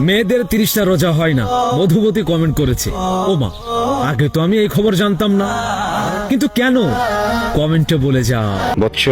মেয়েদের তিরিশটা রোজা হয় না। মধুবতী কমেন্ট করেছে। ও মা আগে তো আমি এই খবর জানতাম না। কিন্তু কেন? কমেন্টে বলে যা বৎস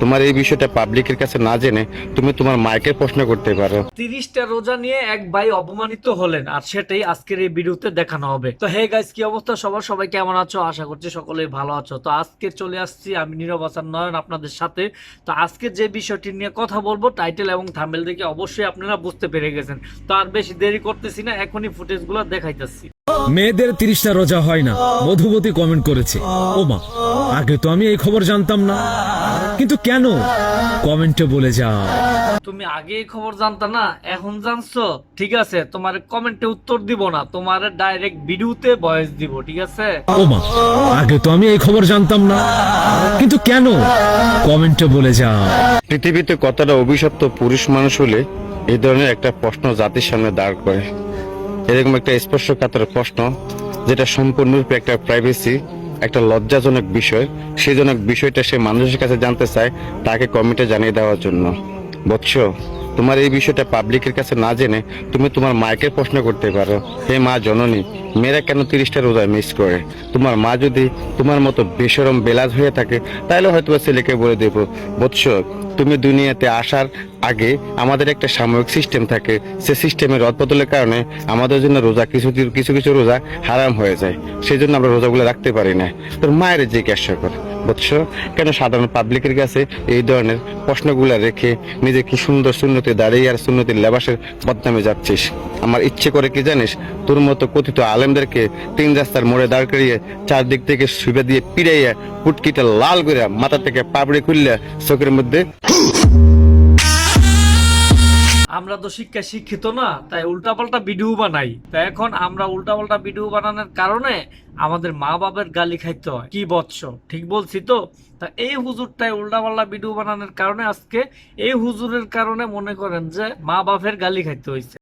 তোমার এই বিষয়টা পাবলিকের কাছে না জেনে তুমি তোমার মাইকে প্রশ্ন করতে পারো। তিরিশটা রোজা নিয়ে এক ভাই অপমানিত হলেন আর সেটাই আজকের এই ভিডিওতে দেখানো হবে। তো হে গাইস কি অবস্থা সবার? সবাই কেমন আছো? আশা করছি সকলেই ভালো আছো। তো আজকে চলে আসছি আমি নীরব হাসান নয়ন আপনাদের সাথে। তো আজকে যে বিষয়টি নিয়ে কথা বলব টাইটেল এবং থামেল দেখে অবশ্যই আপনারা বুঝতে পেরে গেছেন। তো আর বেশি দেরি করতেছি না এখনই ফুটেজগুলো দেখাইতেছি। মেয়েদের তিরিশটা রোজা হয় না মধুমতি কমেন্ট করেছে। ও মা আগে তো আমি এই খবর জানতাম না। কিন্তু কেন? কমেন্টে বলে যা তুমি আগে এই খবর জানতা না এখন জানছো। ঠিক আছে তোমার কমেন্টে উত্তর দিব না তোমার ডাইরেক্ট ভিডিওতে ভয়েস দিব ঠিক আছে? ও মা আগে তো আমি এই খবর জানতাম না। কিন্তু কেন? কমেন্টে বলে যা পৃথিবীতে কতটা অভিশপ্ত পুরুষ মানুষ হলে এই ধরনের একটা প্রশ্ন জাতির সামনে দাঁড় করে? এরকম একটা স্পর্শকাতর প্রশ্ন যেটা সম্পূর্ণরূপে একটা প্রাইভেসি একটা লজ্জাজনক বিষয় সেজন্য বিষয়টা সে মানুষের কাছে জানতে চায়, তাকে কমিটি জানিয়ে দেওয়ার জন্য। বৎস তোমার এই বিষয়টা পাবলিকের কাছে না জেনে তুমি তোমার মাকে প্রশ্ন করতে পারো, হে মা জননী, মেয়েরা কেন তিরিশটা রোজায় মিস করে? তোমার মা যদি তোমার মতো বেসরম বেলাজ হয়ে থাকে তাহলে হয়তো ছেলেকে বলে দেবো বৎস তুমি দুনিয়াতে আসার আগে আমাদের একটা সাময়িক সিস্টেম থাকে। সে সিস্টেমের রদবদলের কারণে আমাদের জন্য রোজা কিছু কিছু কিছু রোজা হারাম হয়ে যায়। সেই জন্য আমরা রোজাগুলো রাখতে পারি না। তোর মায়ের জিজ্ঞাসা কর। বুঝছ? কেন সাধারণ পাবলিকের কাছে এই ধরনের প্রশ্নগুলো রেখে নিজে কি সুন্দর শূন্যতে দাঁড়িয়ে আর শূন্যতির লেবাসের বদনামে যাচ্ছিস? আমার ইচ্ছে করে কি জানিস? তোর মতো কথিত আলেমদেরকে তিন রাস্তার মোড়ে দাঁড় করিয়ে চারদিক থেকে শুভে দিয়ে পিড়াইয়া কুটকিটা লাল করে মাথা থেকে পাপড়ি খুললে চোখের মধ্যে আমরা তো শিক্ষা শিক্ষিত না, তাই উল্টাপাল্টা ভিডিও বানাই। তাই এখন আমরা উল্টাপাল্টা ভিডিও বানানোর কারণে আমাদের মা বাবার গালি খাইতে হয়। কি বৎস? ঠিক বলছি তো? তা এই হুজুরটাই উল্টাপাল্টা ভিডিও বানানোর কারণে আজকে এই হুজুরের কারণে মনে করেন যে মা বাপের গালি খাইতে হয়েছে